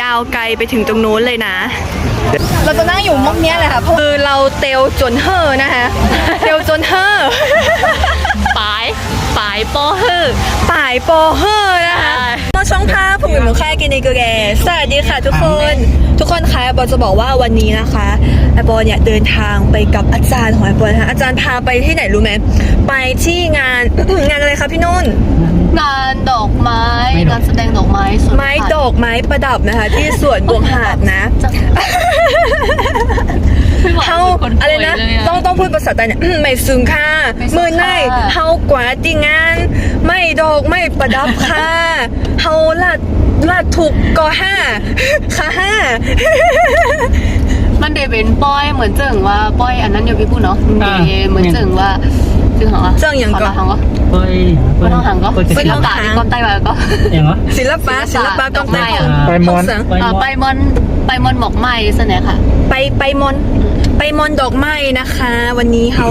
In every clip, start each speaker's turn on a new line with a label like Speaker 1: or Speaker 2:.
Speaker 1: ยาวไกลไปถึงตรงนู้นเลยนะ
Speaker 2: เราจะนั่งอยู่มุมเนี้ยแหละค่ะเพราะ
Speaker 1: คือเราเตลจนเฮ่อนะคะเตลจนเฮ่อ
Speaker 3: ปายปายโป้ฮือ
Speaker 1: ป่ายโปเฮ่อนะคะมาช่องภาพผู้หญิงหมูค่ายกินในกูแกสวัสดีค่ะทุกคน ทุกคนคะแอปเปอจะบอกว่าวันนี้นะคะแอปเปอเนี่ยเดินทางไปกับอาจารย์ของแอปเปอนะคะอาจารย์พาไปที่ไหนรู้ไหมไปที่งาน งานอะไรคะพี่นุ่น
Speaker 3: งานดอกไม้งานแสดงดอกไม้สวน
Speaker 1: ไม้ดอกไม้ประดับนะคะ ที่สวนบวงหาดนะเฮาอะไรนะ ต้องต้องพูดภาษาใต้เนี่ย ไม่ซึ้งค่ะ มือในเฮากว่าที่งาน ไม่ดอกไม่ประดับค่ะเฮาลาดลาดถูกก็ห้าค่ะห้า
Speaker 3: มันเดเป็นป้อยเหมือนเจิงว่าป้อยอันนั้นเดี๋ยวพี่พูดเนาะเดเหมือนเจิงว่า จึงเหรอ
Speaker 1: เจิงอย่างก่อน
Speaker 3: หังก็
Speaker 4: เฮ้ย
Speaker 3: ไม่ต้องหังก็
Speaker 4: เปิด
Speaker 3: ศิลปะนี่ก้อนใต้มาก็
Speaker 4: อย่างวะ
Speaker 1: ศิลปะศิลปะกองใต้
Speaker 3: อะ
Speaker 4: ไปมอน
Speaker 1: เสียง
Speaker 4: ไปม
Speaker 3: อ่า
Speaker 4: อน
Speaker 3: ไปมอนไปมอนหมอกไหม้เสนอค่ะ
Speaker 1: ไปไปมอนไปมอนดอกไม้นะคะ วันนี้เฮา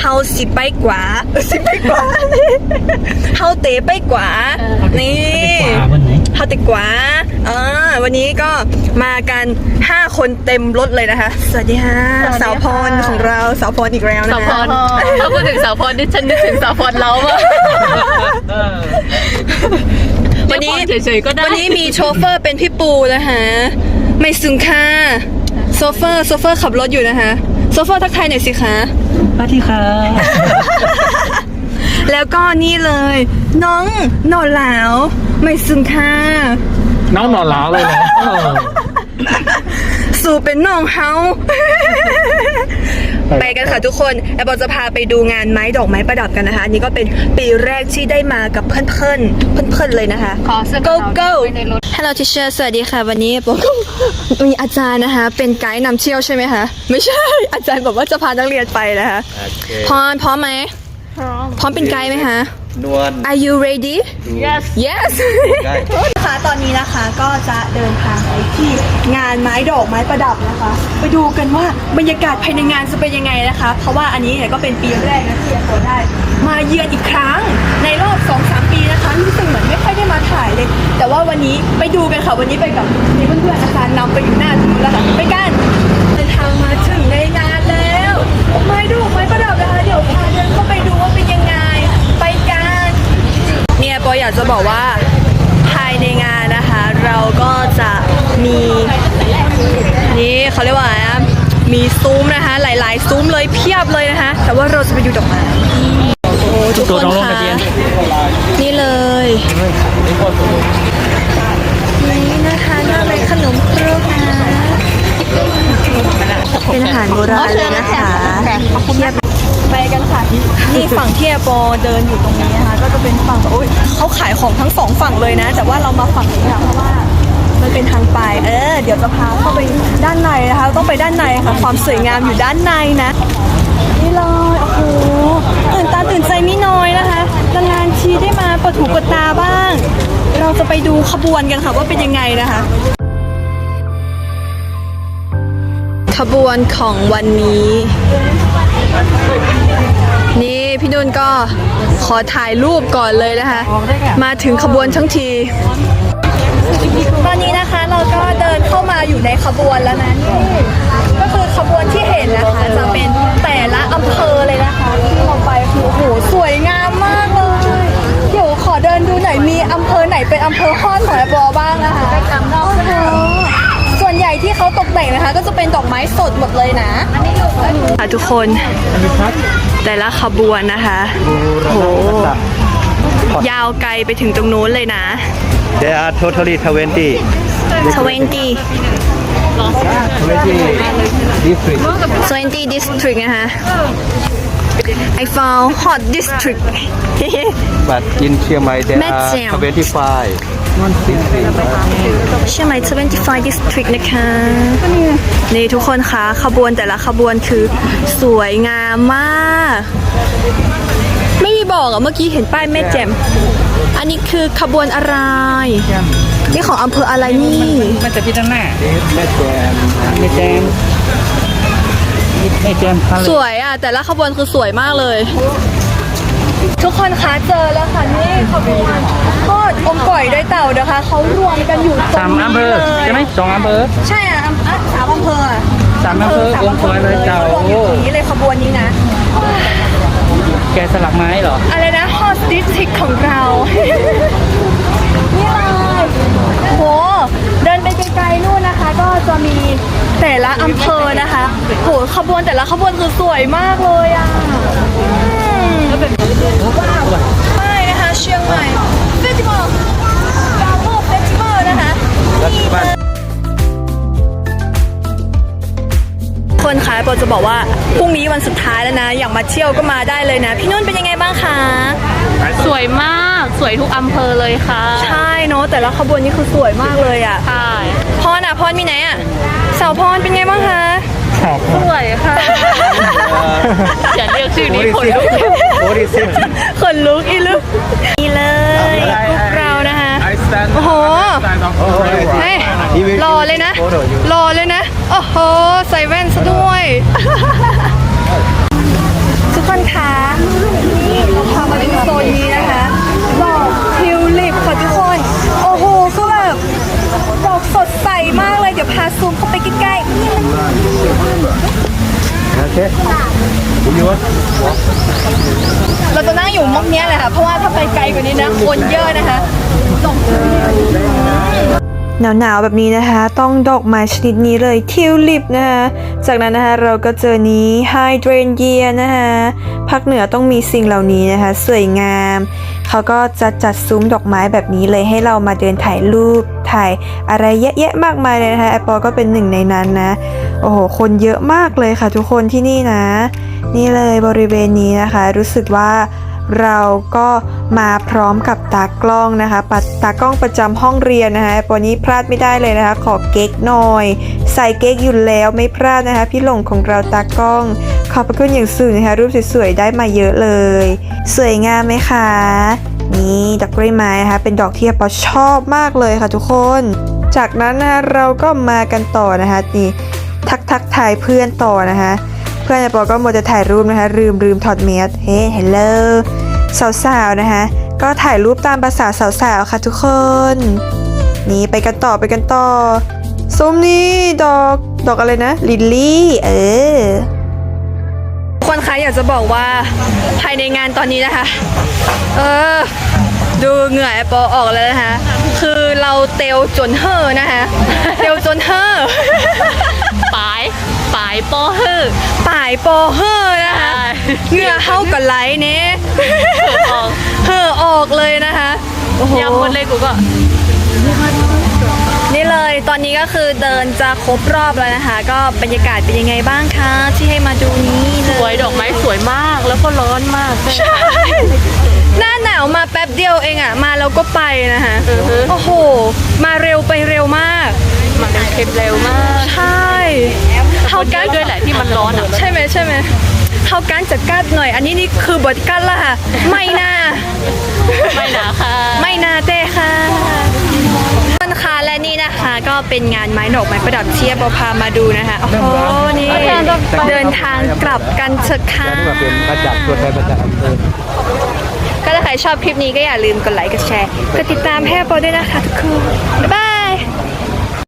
Speaker 1: เฮาสิไปกว่าสิไปกว่าเฮาเตะไปกว่านี่
Speaker 4: ขวาบนไหน
Speaker 1: เฮาติกว่าอ่าวันนี้ก็มากัน5คนเต็มรถเลยนะคะ สวัสดีค่ะสาวพรของเราสาวพรอีกแล้วนะ
Speaker 3: สาว
Speaker 1: คะ
Speaker 3: พร ถ้าพูดถึงสาวพรนี่ฉันนึกถึงสาวพรเราอะ
Speaker 4: เออ
Speaker 1: วันนี้
Speaker 3: เรียกพรเฉยๆก็ได้
Speaker 1: วันนี้มีโชเฟอร์เป็นพี่ปูนะคะไม่ซึงค่ะโซเฟอร์โซเฟอร์ขับรถอยู่นะคะโซเฟอร์ทักทายหน่อยสิคะ
Speaker 4: สวัสดีค่ะ
Speaker 1: แล้วก็นี่เลย น้องหนอนหลาวไม่ซึงค่ะ
Speaker 4: น้องนอนหลาวเลยเหรอเออ
Speaker 1: สู่เป็นน้องเฮา ไปกันค่ะทุกคนแอปเปิลจะพาไปดูงานไม้ดอกไม้ประดับกันนะคะอันนี้ก็เป็นปีแรกที่ได้มากับเพื่อนๆเพื่อนๆเลยนะคะ
Speaker 3: ขอเสื้อ
Speaker 1: go
Speaker 3: กันห
Speaker 1: go
Speaker 3: นาวไว้ในรถ
Speaker 1: Hello teacher สวัสดีค่ะ วันนี้ผมมีอาจารย์นะคะ เป็นไกด์นำเที่ยวใช่ไหมคะ ไม่ใช่ อาจารย์บอกว่าจะพานักเรียนไปนะคะพร้อมพร้อมไหมพร้อมเป็นไกด์ไหมคะ
Speaker 5: นวล
Speaker 1: Are you ready
Speaker 3: yes
Speaker 1: Yes
Speaker 5: ได้
Speaker 1: ค่ะตอนนี้นะคะก็จะเดินทางไปที่งานไม้ดอกไม้ประดับนะคะ ไปดูกันว่าบรรยากาศภายในงานจะเป็นยังไงนะคะ เพราะว่าอันนี้เนี่ยก็เป็นปีแรกนะที่เราได้ มาเยือนอีกครั้งในรอบ2-3ปีนะคะรู้สึกเหมือนไม่ค่อยได้มาถ่ายเลย แต่ว่าวันนี้ไปดูกันค่ะวันนี้ไปกับมีเพื่อนๆอาจารย์นำไปอยู่หน้าทีแล้วค่ะไปกันเดินทางมาถึงในงานแล้ว ไม้ดอกไม้ประดับนะคะเดี๋ยวพาเดินเข้าไปดูว่าเป็นยังไงไปกัน เนี่ยป ออยากจะบอกว่าภายในงานนะคะ เราก็จะมีนี่เขาเรียกว่าอะไรนะมีซุ้มนะคะ หลาย ๆ ซุ้มเลยเพียบเลยนะคะ แต่ว่าเราจะไปดูดอกไม้โอ้โหทุก
Speaker 4: ตัว
Speaker 1: คน
Speaker 4: น้องลง
Speaker 1: ค่ะ
Speaker 4: ทะเบียน
Speaker 1: นี่เลยนี่นะคะหน้าเป็นขนมครกนะเป็นอาหารโบราณเลยนะคะเทียบ ไปกันค่ะนี่ฝั่งที่แอร์โปเดินอยู่ตรงนี้นะคะก็จะเป็นฝั่งโอ้ยเขาขายของทั้งสองฝั่งเลยนะ แต่ว่าเรามาฝั่งนี้ค่ะเพราะว่ามันเป็นทางไป เออ เดี๋ยวจะพาเข้าไปด้านในนะคะ ต้องไปด้านในค่ะความสวยงามอยู่ด้านในนะ นี่เลยโอ้โหตื่นตาตื่นใจไม่น้อยนะคะนานๆทีได้มาประถูประตาบ้าง เราจะไปดูขบวนกันค่ะว่าเป็นยังไงนะคะขบวนของวันนี้ นี่พี่นุ่นก็ขอถ่ายรูปก่อนเลยนะคะ มาถึงขบวนทั้งที ตอนนี้นะคะเราก็เดินเข้ามาอยู่ในขบวนแล้วนะนี่ก็คือขบวนที่เห็นนะคะ ทุกคน แต่ละขบวนนะคะโหยาวไกลไปถึงตรงนู้นเลยนะ
Speaker 5: There are totally 20
Speaker 1: 20
Speaker 5: 20 different
Speaker 1: 20 district นะคะ I found hot district
Speaker 5: but in Chiang Mai there
Speaker 1: แม่แจ่ว
Speaker 5: are 25 different
Speaker 1: เชียงใหม่25 district นะคะ นี่ทุกคนคะขบวนแต่ละขบวนคือสวยงามมาก ไม่มีบอกอะเมื่อกี้เห็นป้ายแม่แจ่มอันนี้คือขบวนอะไร นี่ของอำเภออะไรนี่
Speaker 4: มันจะพิจารณา
Speaker 5: แม่แจม
Speaker 4: ไม่แจม ไม่แจมทะเล
Speaker 1: สวยอะ แต่ละขบวนคือสวยมากเลย ทุกคนคะเจอแล้วค่ะนี่ขบวน hot อมก่อยด้วยเต่านะคะเขารวมกันอยู่ตร
Speaker 4: สาม
Speaker 1: นี้
Speaker 4: อำเภอ
Speaker 1: เลย
Speaker 4: ใช่ไหมสองอำเภอ
Speaker 1: ใช่อะอำอะสามอำเภออะ
Speaker 4: สามอำเภอ
Speaker 1: สาม
Speaker 4: องค์กรเลยเจ้าร
Speaker 1: วมอยู่ตรงนี้เลยขบวนนี้นะ
Speaker 4: แกะสลักไม้เหรอ
Speaker 1: อะไรนะฮอสดิสทิกของเรา นี่เลยโห เดินไปไกลๆนู่นนะคะ ก็จะมีแต่ ละอำเภอนะคะ โหขบวนแต่ละขบวนคือสวยมากเลยอะอืมไม่นะคะเชียงใหม่เฟสติวัลกาโมเฟสติวัลนะคะนี่เลยคนขายปอจะบอกว่าพรุ่งนี้วันสุดท้ายแล้วนะ อยากมาเที่ยวก็มาได้เลยนะ พี่นุ่นเป็นยังไงบ้างคะ
Speaker 3: สวยมากสวยทุกอำเภอเลยค่ะ
Speaker 1: ใช่เนาะแต่ละขบวนนี่คือสวยมากเลยอะ
Speaker 3: ใช่
Speaker 1: พรอะพรมีไหนอะ สาวพรเป็นไงบ้างคะ
Speaker 3: สวยค่ะ อย่าเรียกชื่อนี้คนลุก
Speaker 5: 46
Speaker 1: ขนลุกอีลุกนี่เลยพวกเรานะคะ โอ้โหเฮ้ยรอเลยนะรอเลยนะ โอ้โห ใส่แว่นซะด้วย ทุกคนคะนี่เราพามาดูโซนนี้นะคะดอกทิวลิปค่ะทุกคน โอ้โหก็แบบดอกสดใสมากเลย เดี๋ยวพา ซูมเข้าไปใกล้ๆนี่มัน
Speaker 5: Okay. You want?
Speaker 1: เราจะนั่งอยู่มุมเนี้ยแหละค่ะ เพราะว่าถ้าไปไกลกว่านี้นะคนเยอะนะคะหนาวๆแบบนี้นะคะ ต้องดอกไม้ชนิดนี้เลยทิวลิปนะคะจากนั้นนะคะเราก็เจอนี้ไฮเดรนเยียนะคะภาคเหนือต้องมีสิ่งเหล่านี้นะคะ สวยงาม เขาก็จะจัดซุ้มดอกไม้แบบนี้เลยให้เรามาเดินถ่ายรูป ถ่ายอะไรเยอะแยะมากมายเลยนะคะแอปเปิลก็เป็นหนึ่งในนั้นนะ โอ้โห คนเยอะมากเลยค่ะทุกคนที่นี่นะ นี่เลยบริเวณนี้นะคะ รู้สึกว่าเราก็มาพร้อมกับตากล้องนะคะปัดตากล้องประจำห้องเรียนนะคะวันนี้พลาดไม่ได้เลยนะคะ ขอเก๊กหน่อย ใส่เก๊กอยู่แล้วไม่พลาดนะคะ พี่หลงของเราตากล้อง ขอบพระคุณอย่างสูงนะคะ รูปสวยๆได้มาเยอะเลย สวยงามไหมคะ นี่ดอกกล้วยไม้นะคะเป็นดอกที่ปอชอบมากเลยค่ะทุกคน จากนั้นนะคะเราก็มากันต่อนะคะนี่ทักทักทายเพื่อนต่อนะคะเพื่อนปอก็มัวจะถ่ายรูปนะคะลืมลืมถอดเมสเฮ้เฮลโลสาวๆนะคะก็ถ่ายรูปตามภาษาสาวๆค่ะทุกคน นี่ไปกันต่อไปกันต่อส้มนี่ดอกดอกอะไรนะลิลลี่เออคนคะอยากจะบอกว่าภายในงานตอนนี้นะคะ เออ ดูเหงื่อไอปอออกแล้วนะคะ คือเราเตลจนเห่อนะคะ เตลจนเห่อ
Speaker 3: ปาย ปายโปอฮือ
Speaker 1: ป่ายปอเฮ่อนะคะ
Speaker 3: ใช่
Speaker 1: เหงื่อเข้ากับไหลเนี้
Speaker 3: ออก
Speaker 1: เห่อออกเลยนะคะโอ้โห
Speaker 3: ยำหมดเลยกูก็
Speaker 1: นี่เลยตอนนี้ก็คือเดินจะครบรอบแล้วนะคะ ก็บรรยากาศเป็นยังไงบ้างคะ ที่ให้มาดูนี้เล
Speaker 3: สวยดอกไม้สวยมากแล้วก็ร้อนมากใช่ไหม
Speaker 1: หน้าหนาวมาแป๊บเดียวเองอะมาแล้วก็ไปนะคะ
Speaker 3: อือฮึ
Speaker 1: โอ้โห มาเร็วไปเร็วมาก
Speaker 3: มันเค็มเร็วมาก
Speaker 1: ใช่เข้า
Speaker 3: มันเย
Speaker 1: กั
Speaker 3: อะ
Speaker 1: น
Speaker 3: ด้วยแหละที่มันร้อนอะ
Speaker 1: ใช่ไหมใช่ไหมเข้ากันจะกัดหน่อย อันนี้นี่คือบทกัดละค่ะ ไม่น่า
Speaker 3: ไม่หนาค่ะ
Speaker 1: ไม่นาเต้ค่ะต้นค่ะและนี่นะคะก็เป็นงานไม้ดอกไม้ประดับเทียบพามาดูนะคะโอ้โหนี่เดินทางกลับกันเถอะค่ะ
Speaker 5: นี่มาเป็นมาจากตัวแทนมาจากอำเภอ
Speaker 1: ก็ ถ้าใครชอบคลิปนี้ก็อย่าลืมกดไลค์ กดแชร์ กดติดตามแพร่ปอด้วยนะคะทุกคน บ๊ายบาย